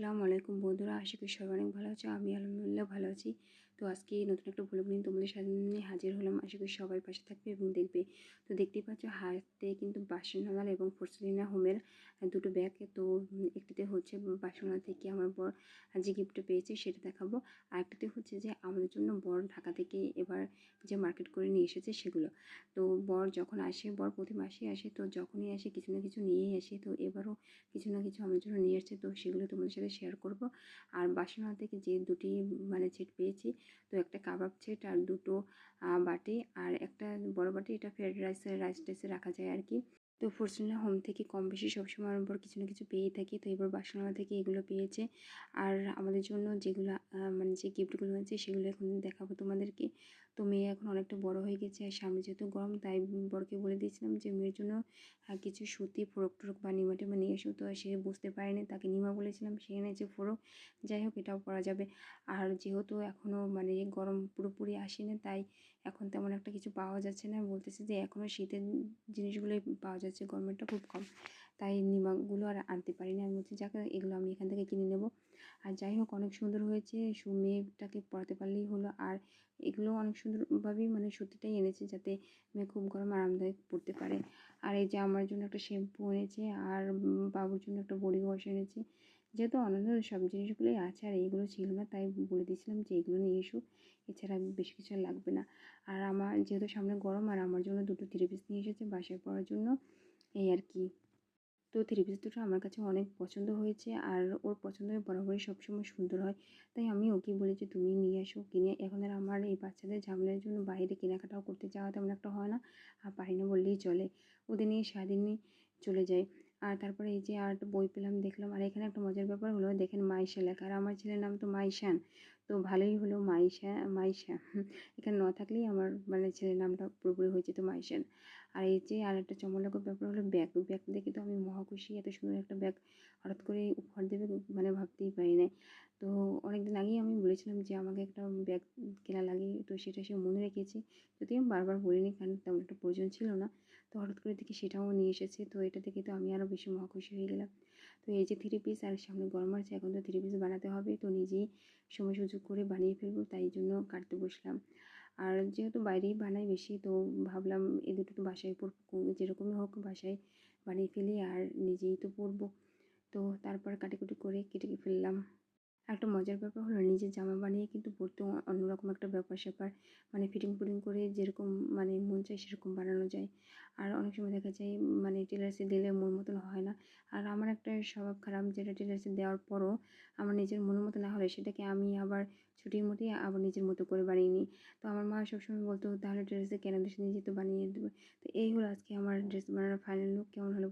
আসসালামু আলাইকুম বন্ধুরা আশা করি সবাই অনেক ভালো আছো আমি আলহামদুলিল্লাহ ভালো আছি। তো আজকে নতুন একটা ব্লগ নিয়ে তোমাদের সামনে হাজির হলাম। আশা করি সবাই পাশে থাকবে এবং দেখবে। তো দেখতেই পাচ্ছ, হাতে কিন্তু বাসনহাল এবং ফরসলিনা হোমের দুটো ব্যাগ তো একটিতে হচ্ছে বাসনহাল থেকে আমার বর যে গিফট পেয়েছে সেটা দেখাবো। আর একটিতে হচ্ছে যে আমাদের জন্য বর ঢাকা থেকে এবার যে মার্কেট করে নিয়ে এসেছে সেগুলো। তো বর যখন আসে, বর প্রতি মাসেই আসে, তো যখনই আসে কিছু না কিছু নিয়েই আসে। তো এবারও কিছু না কিছু আমার জন্য নিয়ে আসছে, তো সেগুলো তোমাদের সাথে শেয়ার করব। আর বাসনহাল থেকে যে দুটি মানে সেট পেয়েছি তো একটা কাবাব সেট আর দুটো বাটি আর একটা বড় বাটি, এটা ফ্রাইড রাইসের রাইস টাইসে রাখা যায় আর কি। তো ফরচুনা হোম থেকে কম বেশি সবসময় আমার কিছু না কিছু পেয়ে থাকি। তো এবার বাসনওয়ালা থেকে এগুলো পেয়েছে। আর আমাদের জন্য যেগুলো মানে যে গিফটগুলো আছে সেগুলো এখন দেখাবো তোমাদেরকে। তো মেয়ে এখন অনেকটা বড় হয়ে গেছে আর সামনে যেহেতু গরম, তাই বরকে বলে দিয়েছিলাম যে মেয়ের জন্য কিছু সুতি ফোরক টোরক বা নিমা টিমা নিয়ে এসো। তো সে বুঝতে পারেনি, তাকে নিমা বলেছিলাম, সে এনেছে ফোরক। যাই হোক, এটাও পরা যাবে। আর যেহেতু এখনও মানে গরম পুরোপুরি আসেনি, তাই এখন তেমন একটা কিছু পাওয়া যাচ্ছে না। বলতেছে যে এখনও শীতের জিনিসগুলোই পাওয়া যাচ্ছে, গরমেরটা খুব কম। তাই নিমাগুলো আর আনতে পারিনি। আমি বলছি, যাকে, এগুলো আমি এখান থেকে কিনে নেব। আর যাই হোক, অনেক সুন্দর হয়েছে। মেয়েটাকে পড়াতে পারলেই হলো। আর এগুলো অনেক সুন্দরভাবেই মানে সত্যিটাই এনেছে যাতে মেয়ে খুব গরম আরামদায়ক পড়তে পারে। আর এই যে আমার জন্য একটা শ্যাম্পু এনেছে আর বাবুর জন্য একটা বডি ওয়াশ এনেছে। যেহেতু অন্যান্য সব জিনিসগুলোই আছে আর এইগুলো ছিল না, তাই বলে দিয়েছিলাম যে এগুলো নিয়ে এসো। এছাড়া বেশি কিছু লাগবে না। আর আমার যেহেতু সামনে গরম, আর আমার জন্য দুটো থ্রি পিস নিয়ে এসেছে বাসায় পরার জন্য, এই আর কি। তো থ্রি আমার কাছে অনেক পছন্দ হয়েছে আর ওর পছন্দ বরাবরই সবসময় সুন্দর হয়। তাই আমি ওকে বলি যে, তুমি নিয়ে আসো কিনে এখন আর আমার এই বাচ্চাদের ঝামেলার জন্য বাইরে কেনাকাটাও করতে যাওয়া তেমন একটা হয় না। আর পারি না বললেই চলে। ওদের নিয়ে সারাদিনই চলে যায়। আর তারপরে এই যে আর বই পেলাম, দেখলাম। আর এখানে একটা মজার ব্যাপার হলো, দেখেন মাইশা লেখা। আর আমার ছেলের নাম তো মাইশান। তো ভালোই হলো মাইশা মাইশা। এখানে ন থাকলেই আমার মানে ছেলের নামটা পুরোপুরি হয়েছে তো মাইশান আর এই যে আর একটা চমকপ্রদ ব্যাপার হলো ব্যাগ। ব্যাগ দেখে তো আমি মহা খুশি এত সুন্দর একটা ব্যাগ হঠাৎ করে উপহার দেবে মানে ভাবতেই পারি না তো অনেক দিন আগেই আমি বলেছিলাম যে আমাকে একটা ব্যাগ কেনা লাগে তো সেটা সে মনে রেখেছি। যদি আমি বারবার বলিনি, কারণ তেমন একটা প্রয়োজন ছিল না। তো হঠাৎ করে দেখি সেটাও নিয়ে এসেছে। তো এটা দেখে তো আমি আরও বেশি মহা খুশি হয়ে গেলাম। তো এই যে থ্রি পিস আর সামনে গরম আছে, এখন তো থ্রি পিস বানাতে হবে। তো নিজেই সময় সুযোগ করে বানিয়ে ফেলব, তাই জন্য কাটতে বসলাম। আর যেহেতু বাইরেই বানাই বেশি, তো ভাবলাম এই দুটো তো বাসায় পড়ব যেরকমই হোক বাসায় বানিয়ে ফেলি আর নিজেই তো পরবো। তো তারপর কাটিকুটি করে কেটে ফেললাম। একটা মজার ব্যাপার হলো নিজের জামা বানিয়ে কিন্তু পরতে অন্যরকম একটা ব্যাপার স্যাপার মানে ফিটিং ফুটিং করে যেরকম মানে মন চায় সেরকম বানানো যায়। আর অনেক সময় দেখা যায় মানে টেলার্সে দিলে মন মতন হয় না। আর আমার একটা স্বভাব খারাপ যেটা টেলার্সে দেওয়ার পরও আমার নিজের মনের মতো না হলে সেটাকে আমি আবার ছুটির মতোই আবার নিজের মতো করে বানিয়ে নিই। তো আমার মা সবসময় বলতো, তাহলে ড্রেসে কেন ড্রেস নিজে তো বানিয়ে দেবে? তো এই হলো আজকে আমার ড্রেস বানানোর ফাইনাল লুক কেমন হলো